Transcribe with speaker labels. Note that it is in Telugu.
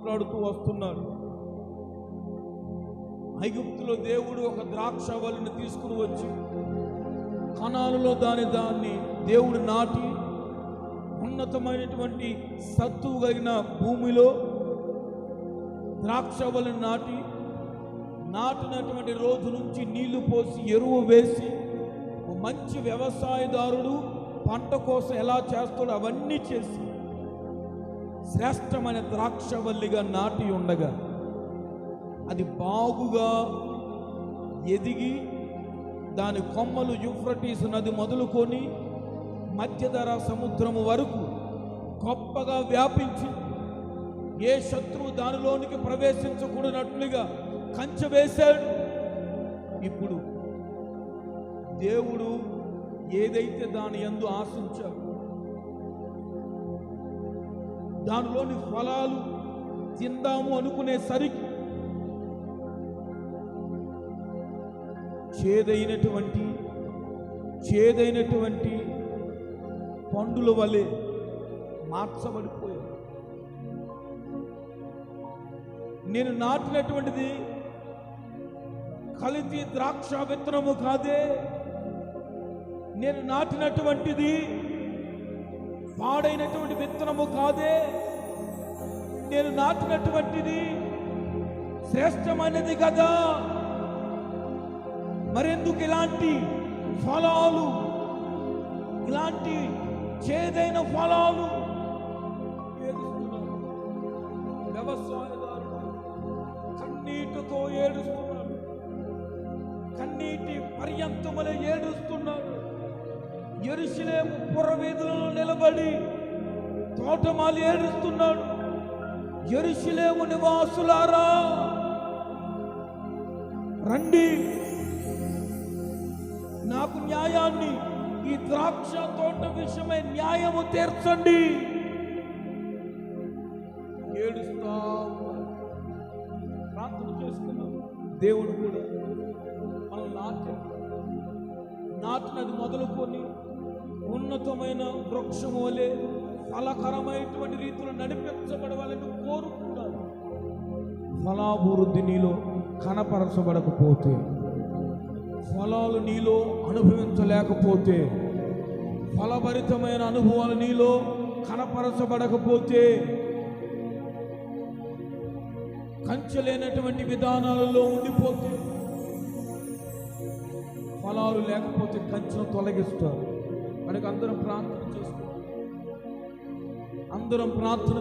Speaker 1: మాట్లాడుతూ వస్తున్నారు. ఐగుప్తులో దేవుడు ఒక ద్రాక్ష వల్లిని తీసుకుని వచ్చి కణాలలో దాని దాన్ని దేవుడు నాటి ఉన్నతమైనటువంటి సత్తువు కలిగిన భూమిలో ద్రాక్ష వల్లిని నాటి నాటినటువంటి రోజు నుంచి నీళ్ళు పోసి ఎరువు వేసి మంచి వ్యవసాయదారుడు పంట కోసం ఎలా చేస్తాడో అవన్నీ చేసి శ్రేష్టమైన ద్రాక్షవల్లిగా నాటి ఉండగా అది బాగుగా ఎదిగి దాని కొమ్మలు యుఫ్రటీస్ నది మొదలుకొని మధ్యధర సముద్రము వరకు గొప్పగా వ్యాపించి ఏ శత్రువు దానిలోనికి ప్రవేశించకూడనట్లుగా కంచె వేశాడు. ఇప్పుడు దేవుడు ఏదైతే దాని ఎందు ఆశించాడు దానిలోని ఫలాలు తిందాము అనుకునేసరికి చేదైనటువంటి చేదైనటువంటి పండుల వలె మార్చబడిపోయాయి. నేను నాటినటువంటిది కలితి ద్రాక్ష విత్తనము కాదే నేను నాటినటువంటిది పాడైనటువంటి విత్తనము కాదే. నేను నాటినటువంటిది శ్రేష్టమైనది కదా. మరెందుకు ఇలాంటి ఫలాలు? ఇలాంటి చేదైన ఫలాలు? వ్యవసాయదారుడు కన్నీటితో ఏడుస్తున్నాడు కన్నీటి పర్యంతముల ఏడుస్తున్నాడు ఎరుసలేము పురవీధులలో నిలబడి తోటమాలి ఏడుస్తున్నాడు. ఎరుసలేము నివాసులారా రండి. నాకు న్యాయాన్ని ఈ ద్రాక్ష తోట విషయమై న్యాయము తీర్చండి. ఏడుస్తా. ప్రార్థన చేసుకున్నాం దేవుడు కూడా మనల్ని నాటి నాటినది మొదలుకొని ఉన్నతమైన వృక్షము వలె ఫలకరమైనటువంటి రీతిలో నడిపించబడవాలని కోరుకుంటారు. ఫలాభివృద్ధి నీలో కనపరచబడకపోతే ఫలాలు నీలో అనుభవించలేకపోతే ఫలభరితమైన అనుభవాలు నీలో కనపరచబడకపోతే కంచెలేనటువంటి విధానాలలో ఉండిపోతే ఫలాలు లేకపోతే కంచెను తొలగిస్తారు. మనకు అందరం ప్రార్థన చేస్తాం అందరం ప్రార్థన